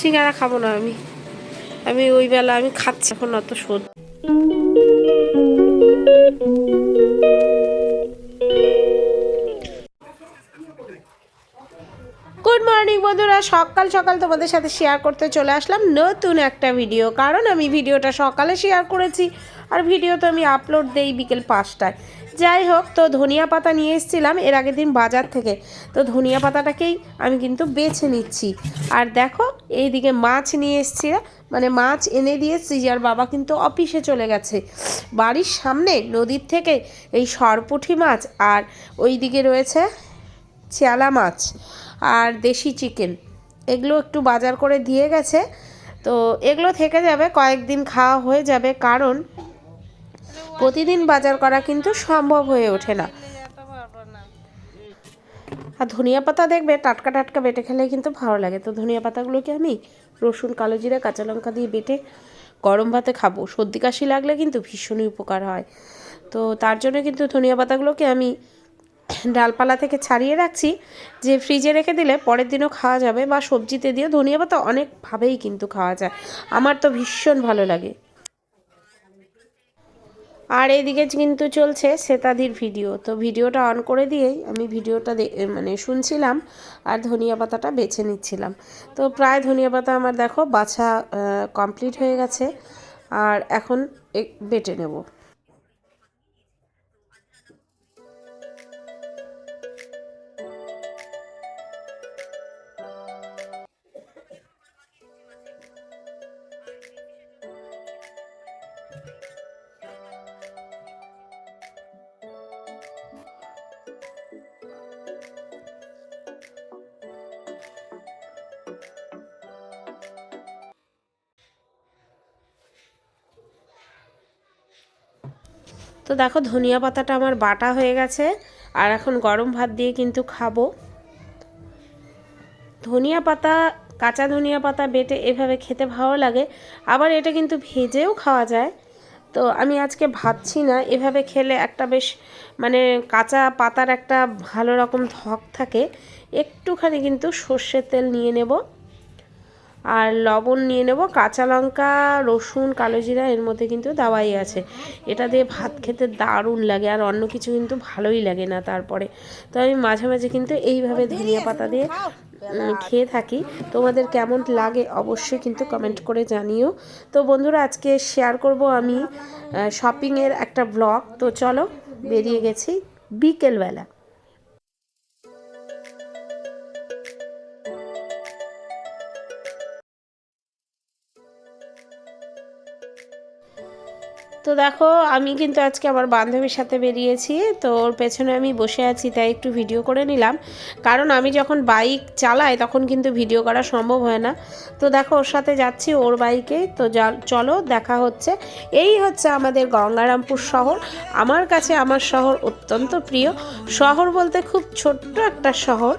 সিঙ্গারা খাব না আমি। আমি ওই বেলা আমি খাচ্ছি এখন অত শোধ। বন্ধুরা, সকাল সকাল তোমাদের সাথে শেয়ার করতে চলে আসলাম নতুন একটা ভিডিও কারণ আমি ভিডিওটা সকালে শেয়ার করেছি আর ভিডিও তো আমি আপলোড দেই বিকেল পাঁচটায়। যাই হোক, তো ধনিয়া পাতা নিয়ে এসেছিলাম এর আগের দিন বাজার থেকে। তো ধনিয়া পাতাটাকেই আমি কিন্তু বেছে নিচ্ছি। আর দেখো, এইদিকে মাছ নিয়ে এসেছি মানে মাছ এনে দিয়েছি আর বাবা কিন্তু অফিসে চলে গেছে। বাড়ির সামনে, নদীর থেকে এই সরপুঠি মাছ আর ওইদিকে রয়েছে চেলা মাছ। আর দেশি চিকেন। এগুলো একটু বাজার করে দিয়ে গেছে। তো এগুলো থেকে যাবে, কয়েকদিন খাওয়া হয়ে যাবে, কারণ প্রতিদিন বাজার করা কিন্তু সম্ভব হয়ে ওঠে না। আর ধনিয়া পাতা দেখবে, টাটকা টাটকা বেটে খেলে কিন্তু ভালো লাগে। তো ধনিয়া পাতাগুলোকে আমি রসুন, কালো জিরে, কাঁচা লঙ্কা দিয়ে বেটে গরম ভাতে খাব। সর্দি কাশি লাগলে কিন্তু ভীষণই উপকার হয়। তো তার জন্য কিন্তু ধনিয়া পাতাগুলোকে আমি ডালপালা থেকে ছাড়িয়ে রাখছি। যে ফ্রিজে রেখে দিলে পরের দিনও খাওয়া যাবে বা সবজিতে দিয়ে ধনিয়া পাতা অনেকভাবেই কিন্তু খাওয়া যায়। আমার তো ভীষণ ভালো লাগে। আর এদিকে কিন্তু চলছে শ্বেতাদির ভিডিও। তো ভিডিওটা অন করে দিয়েই আমি ভিডিওটা মানে শুনছিলাম আর ধনিয়া পাতাটা বেছে নিচ্ছিলাম। তো প্রায় ধনিয়া পাতা আমার দেখো বাছা কমপ্লিট হয়ে গেছে। আর এখন বেটে নেব। তো দেখো ধনিয়া পাতাটা আমার বাটা হয়ে গেছে, আর এখন গরম ভাত দিয়ে কিন্তু খাব। ধনিয়া পাতা, কাঁচা ধনিয়া পাতা বেটে এভাবে খেতে ভালো লাগে, আবার এটা কিন্তু ভেজেও খাওয়া যায়। তো আমি আজকে ভাবছি না, এভাবে খেলে একটা বেশ মানে কাঁচা পাতার একটা ভালো রকম ধক থাকে, একটুখানি কিন্তু সর্ষের তেল নিয়ে নেব। আর লবণ নিয়ে নেব, কাঁচা লঙ্কা, রসুন, কালো জিরা, এর মধ্যে কিন্তু দাওয়াই আছে। এটা দিয়ে ভাত খেতে দারুণ লাগে আর অন্য কিছু কিন্তু ভালোই লাগে না তারপরে। তো আমি মাঝে মাঝে কিন্তু এইভাবে ধনিয়া পাতা দিয়ে খেয়ে থাকি। তোমাদের কেমন লাগে অবশ্যই কিন্তু কমেন্ট করে জানিও। তো বন্ধুরা, আজকে শেয়ার করব আমি শপিংয়ের একটা ব্লগ তো চলো, বেরিয়ে গেছি বিকেলবেলা। তো দেখো, আমি কিন্তু আজকে আমার বান্ধবীর সাথে বেরিয়েছি, তো ওর পেছনে আমি বসে আছি, তাই একটু ভিডিও করে নিলাম। কারণ আমি যখন বাইক চালাই, তখন কিন্তু ভিডিও করা সম্ভব হয় না। তো দেখো, ওর সাথে যাচ্ছি ওর বাইকে তো চলো, দেখা হচ্ছে। এই হচ্ছে আমাদের গঙ্গারামপুর শহর। আমার কাছে আমার শহর অত্যন্ত প্রিয়। শহর বলতে খুব ছোট্ট একটা শহর।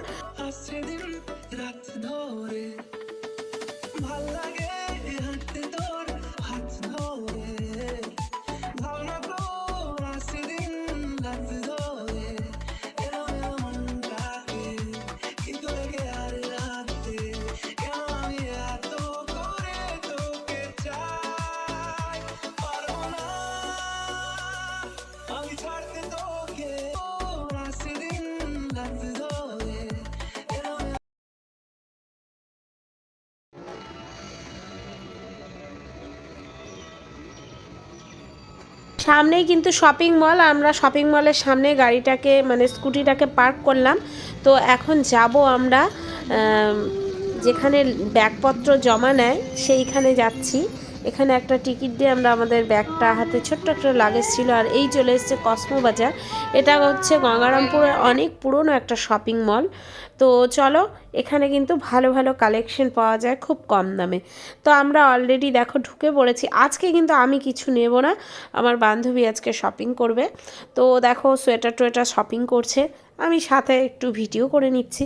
সামনেই কিন্তু শপিং মল আমরা শপিং মলের সামনে গাড়িটাকে মানে স্কুটিটাকে পার্ক করলাম। তো এখন যাব আমরা যেখানে ব্যাগপত্র জমা নেয়, সেইখানে যাচ্ছি। এখানে একটা টিকিট দিয়ে আমরা আমাদের ব্যাগটা, হাতে ছোট্ট একটা লাগেজ ছিল আর এই চলে এসছে কসমো বাজার। এটা হচ্ছে গঙ্গারামপুরের অনেক পুরনো একটা শপিং মল তো চলো, এখানে কিন্তু ভালো ভালো কালেকশন পাওয়া যায় খুব কম দামে। তো আমরা অলরেডি দেখো ঢুকে পড়েছি। আজকে কিন্তু আমি কিছু নেব না। আমার বান্ধবী আজকে শপিং করবে। তো দেখো সোয়েটার টোয়েটার শপিং করছে। আমি সাথে একটু ভিডিও করে নিচ্ছি।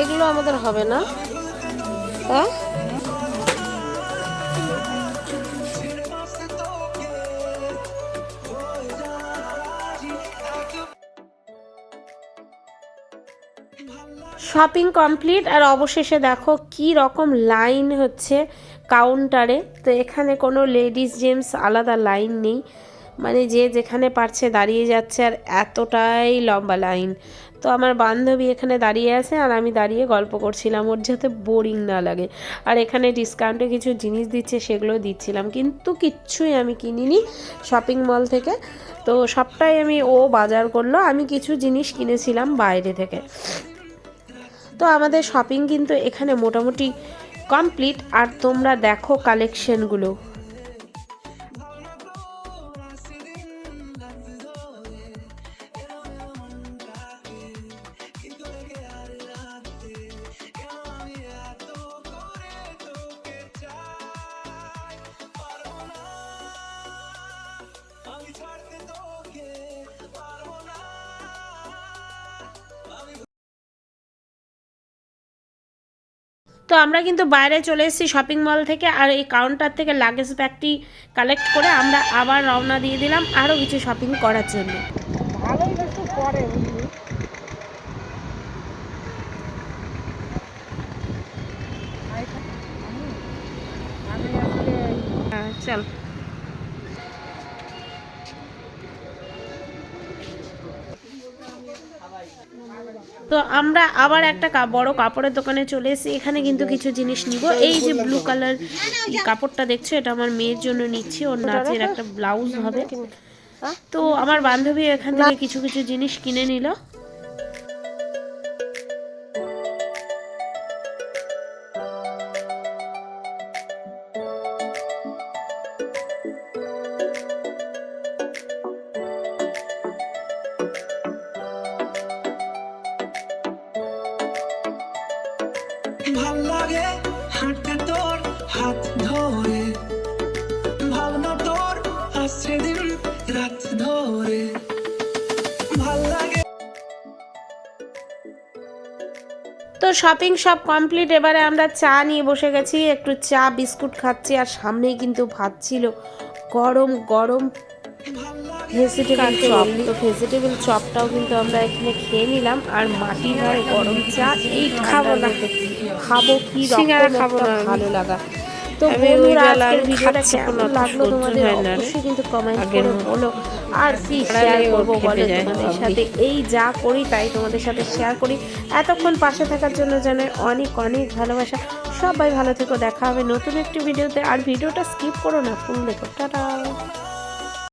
এগুলো আমাদের হবে না। হ্যাঁ? শপিং কমপ্লিট আর অবশেষে দেখো কি রকম লাইন হচ্ছে কাউন্টারে তো এখানে কোনো লেডিস জেন্টস আলাদা লাইন নেই। মানে যে যেখানে পারছে দাঁড়িয়ে যাচ্ছে আর এতটাই লম্বা লাইন। তো আমার বান্ধবী এখানে দাঁড়িয়ে আছে আর আমি দাঁড়িয়ে গল্প করছিলাম, ওর যাতে বোরিং না লাগে। আর এখানে ডিসকাউন্টে কিছু জিনিস দিচ্ছে সেগুলো দিচ্ছিলাম, কিন্তু কিচ্ছুই আমি কিনিনি শপিং মল থেকে। তো সবটাই আমি, ও বাজার করল, আমি কিছু জিনিস কিনেছিলাম বাইরে থেকে। তো আমাদের শপিং কিন্তু এখানে মোটামুটি কমপ্লিট আর তোমরা দেখো কালেকশনগুলো তো আমরা কিন্তু বাইরে চলে এসেছি শপিং মল থেকে আর এই কাউন্টার থেকে লাগেজ ব্যাগটি কালেক্ট করে আমরা আবার রওনা দিয়ে দিলাম আরও কিছু শপিং করার জন্য। ভালোই পরে চল। তো আমরা আবার একটা বড় কাপড়ের দোকানে চলে এসেছি। এখানে কিন্তু কিছু জিনিস নিব। এই যে ব্লু কালার কাপড়টা দেখছ এটা আমার মেয়ের জন্য নিচ্ছি। ওর নাচের একটা ব্লাউজ হবে। তো আমার বান্ধবী এখান থেকে কিছু কিছু জিনিস কিনে নিল। হাত ধরে ভাবনা তোর আসছে দিন রাত ধরে। ভালো লাগে তো শপিং সব কমপ্লিট এবারে আমরা চা নিয়ে বসে গেছি একটু চা বিস্কুট খাচ্ছি আর সামনেই কিন্তু ভাত ছিল। গরম গরম ভেজিটেবল চপ তো ভেজিটেবল চপটাও কিন্তু আমরা এখানে খেয়ে নিলাম আর মাটি ভার গরম চা এই খাব না। খাব কি রকম খাব ভালো লাগা। তো বন্ধুরা আজকের ভিডিওটা কেমন লাগল তোমাদের। অবশ্যই কিন্তু কমেন্ট করে বলো। আর কি শেয়ার করব বলো তোমাদের সাথে এই যা করি তাই তোমাদের সাথে শেয়ার করি। এতক্ষণ পাশে থাকার জন্য জানাই অনেক অনেক ভালোবাসা। সবাই ভালো থেকো দেখা হবে নতুন একটি ভিডিওতে। আর ভিডিওটা স্কিপ করো না ফুল দেখো। টাটা।